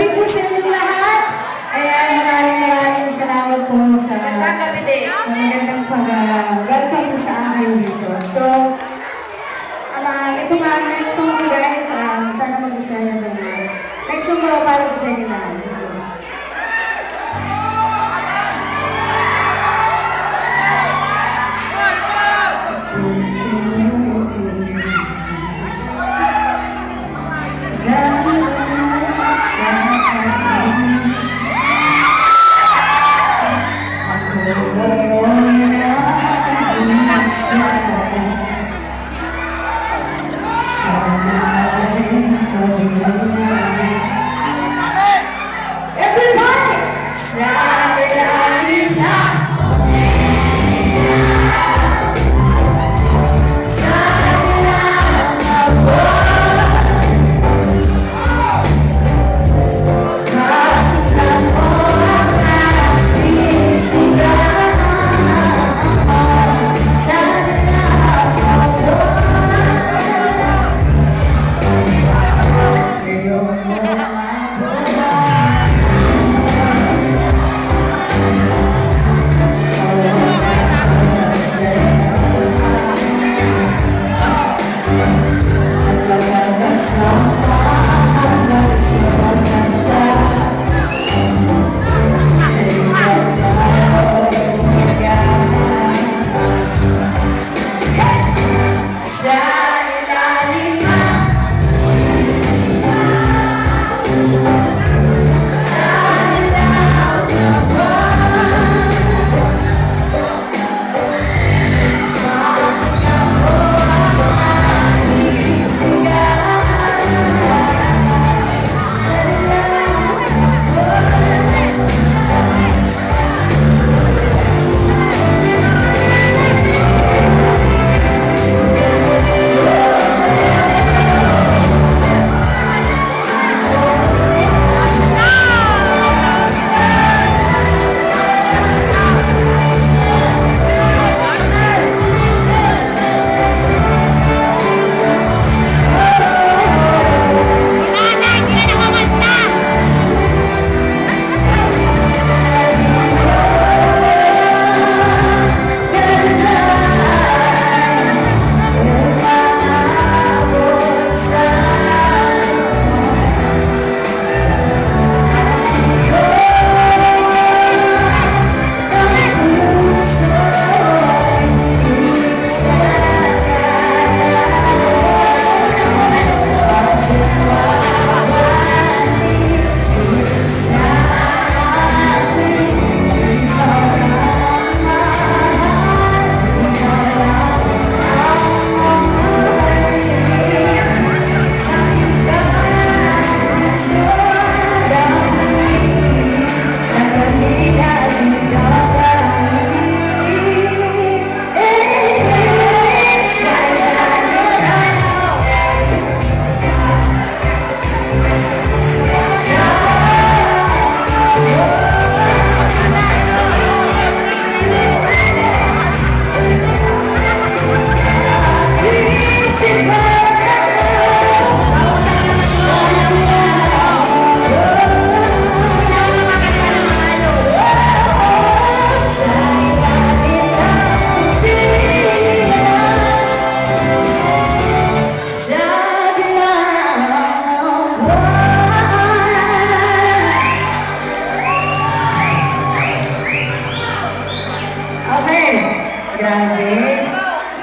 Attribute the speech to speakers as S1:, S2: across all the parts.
S1: gabi po sa inyong lahat. Ayan, maraming maraming salamat po sa magandang pag-welcome po sa akin dito. So, um, ito nga, next song ko guys, um, sana mag-gustuhan nyo naman. Next song ko para po sa inyo lahat.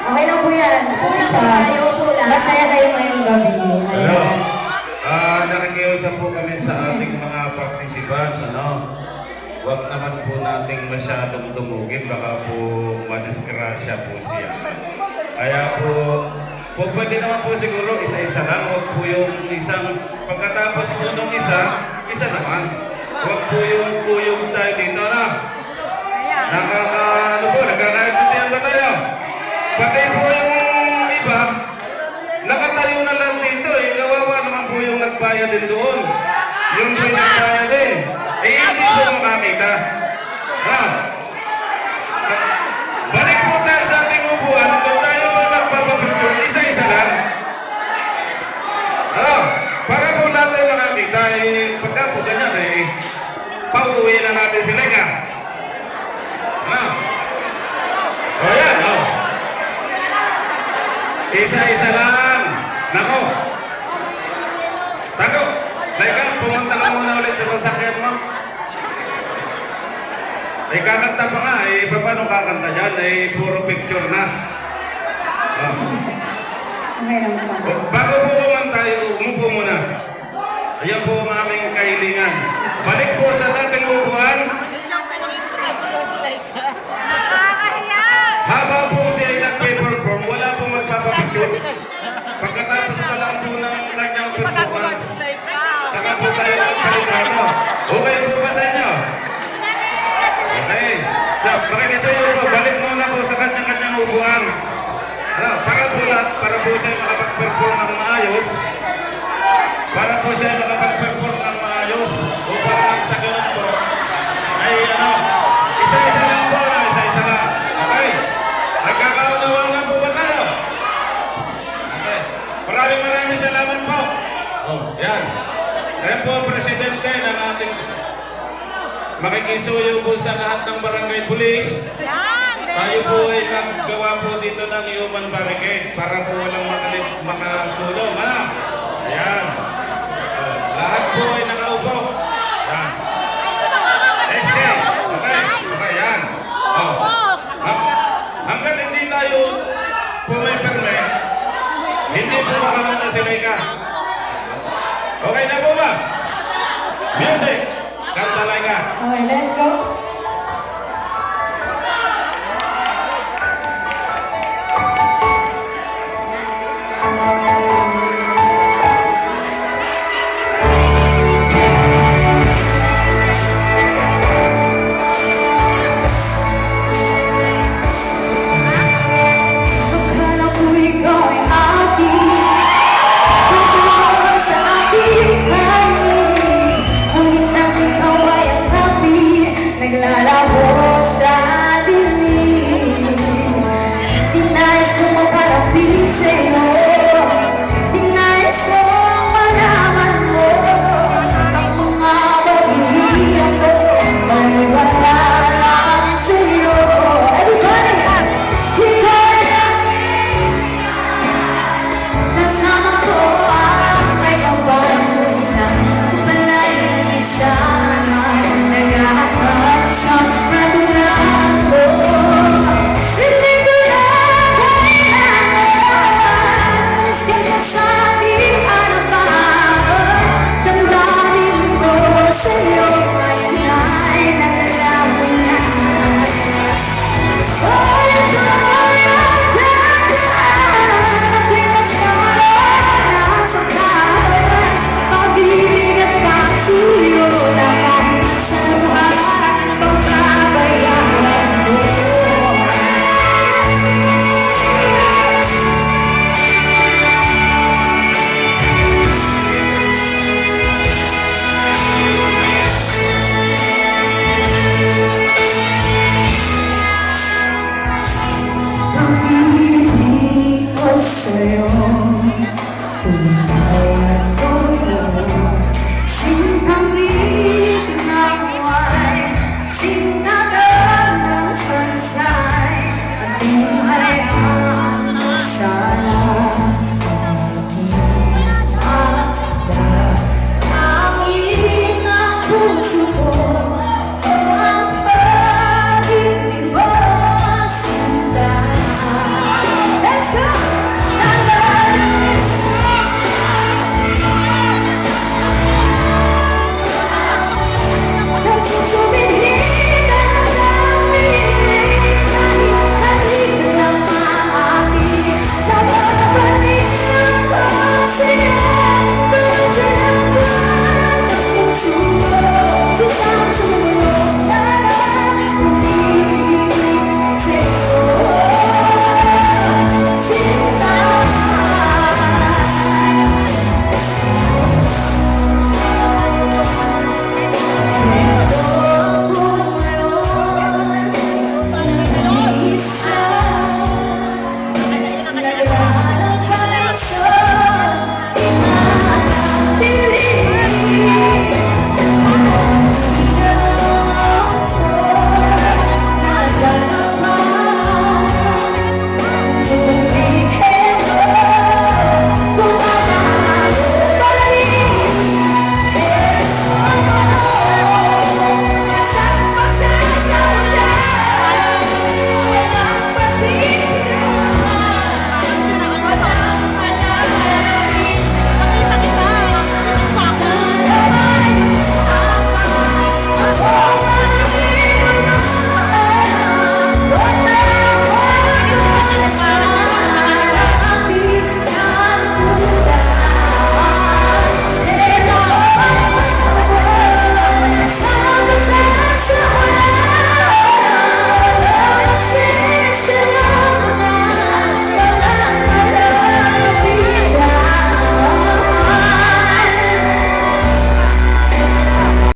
S1: Okay lang po yan. Isa, masaya kayo ngayong gabi.
S2: Hello. Ah, nakikiusap po kami sa ating mga participants, ano? Huwag naman po nating masyadong dumugin, baka po madisgrasya po siya. Kaya po, po pwede naman po siguro isa-isa lang, huwag po yung isang, pagkatapos po nung isa, isa naman. Huwag po yung kuyog tayo dito, na. Nakaka, ano po, nagkakaintindihan ba tayo? Pati po yung iba, nakatayo na lang dito eh. Kawawa naman po yung nagbayad din doon. Yung pinagbayad din. Eh, hindi po makakita. Isa-isa lang. Nako. Tago. Leka, pumunta ka muna ulit sa sasakyan mo. Eh, kakanta pa nga. Eh, paano kakanta dyan? Eh, puro picture na. Ah.
S1: Okay lang po.
S2: Bago po kumanta, umupo muna. Ayan po ang aming kahilingan. Balik po sa dating upuan. Po siya makapag-perform ng maayos. Para po siya makapag-perform ng maayos. Upang nang sa ganun po, ay ano, isa-isa lang po, no? isa-isa lang. Okay? Nagkakaunawaan na po ba tayo? Okay. Maraming maraming salamat po. Oh, yan. Ayan po presidente ng ating makikisuyo po sa lahat ng barangay police. Tayo po ay naggawa po dito ng human barricade para po walang makalit, makasulong. Ano? Ayan. Oh, lahat po ay nakaupo. Yan. SK. Okay. Okay, yan. Oh. Hang, hanggat hindi hindi po makakanta si Laika. Okay na po ba? Music. Naglalaro